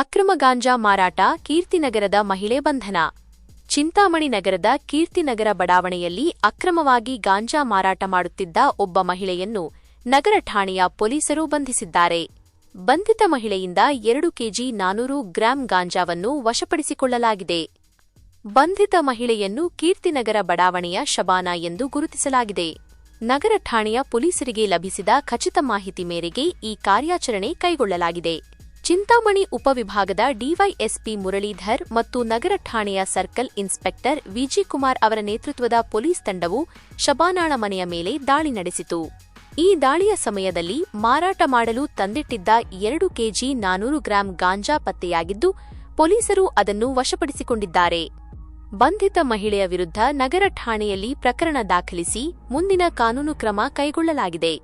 ಅಕ್ರಮ ಗಾಂಜಾ ಮಾರಾಟ ಕೀರ್ತಿನಗರದ ಮಹಿಳೆ ಬಂಧನ. ಚಿಂತಾಮಣಿ ನಗರದ ಕೀರ್ತಿನಗರ ಬಡಾವಣೆಯಲ್ಲಿ ಅಕ್ರಮವಾಗಿ ಗಾಂಜಾ ಮಾರಾಟ ಮಾಡುತ್ತಿದ್ದ ಒಬ್ಬ ಮಹಿಳೆಯನ್ನು ನಗರ ಠಾಣೆಯ ಪೊಲೀಸರು ಬಂಧಿಸಿದ್ದಾರೆ. ಬಂಧಿತ ಮಹಿಳೆಯಿಂದ ಎರಡು ಕೆಜಿ ನಾನೂರು ಗ್ರಾಂ ಗಾಂಜಾವನ್ನು ವಶಪಡಿಸಿಕೊಳ್ಳಲಾಗಿದೆ. ಬಂಧಿತ ಮಹಿಳೆಯನ್ನು ಕೀರ್ತಿನಗರ ಬಡಾವಣೆಯ ಶಬಾನಾ ಎಂದು ಗುರುತಿಸಲಾಗಿದೆ. ನಗರ ಠಾಣೆಯ ಪೊಲೀಸರಿಗೆ ಲಭಿಸಿದ ಖಚಿತ ಮಾಹಿತಿ ಮೇರೆಗೆ ಈ ಕಾರ್ಯಾಚರಣೆ ಕೈಗೊಳ್ಳಲಾಗಿದೆ. ಚಿಂತಾಮಣಿ ಉಪವಿಭಾಗದ ಡಿವೈಎಸ್ಪಿ ಮುರಳೀಧರ್ ಮತ್ತು ನಗರ ಠಾಣೆಯ ಸರ್ಕಲ್ ಇನ್ಸ್ಪೆಕ್ಟರ್ ವಿಜಿಕುಮಾರ್ ಅವರ ನೇತೃತ್ವದ ಪೊಲೀಸ್ ತಂಡವು ಶಬಾನಾಳ ಮನೆಯ ಮೇಲೆ ದಾಳಿ ನಡೆಸಿತು. ಈ ದಾಳಿಯ ಸಮಯದಲ್ಲಿ ಮಾರಾಟ ಮಾಡಲು ತಂದಿಟ್ಟಿದ್ದ ಎರಡು ಕೆಜಿ ನಾನೂರು ಗ್ರಾಂ ಗಾಂಜಾ ಪತ್ತೆಯಾಗಿದ್ದು, ಪೊಲೀಸರು ಅದನ್ನು ವಶಪಡಿಸಿಕೊಂಡಿದ್ದಾರೆ. ಬಂಧಿತ ಮಹಿಳೆಯ ವಿರುದ್ಧ ನಗರ ಠಾಣೆಯಲ್ಲಿ ಪ್ರಕರಣ ದಾಖಲಿಸಿ ಮುಂದಿನ ಕಾನೂನು ಕ್ರಮ ಕೈಗೊಳ್ಳಲಾಗಿದೆ.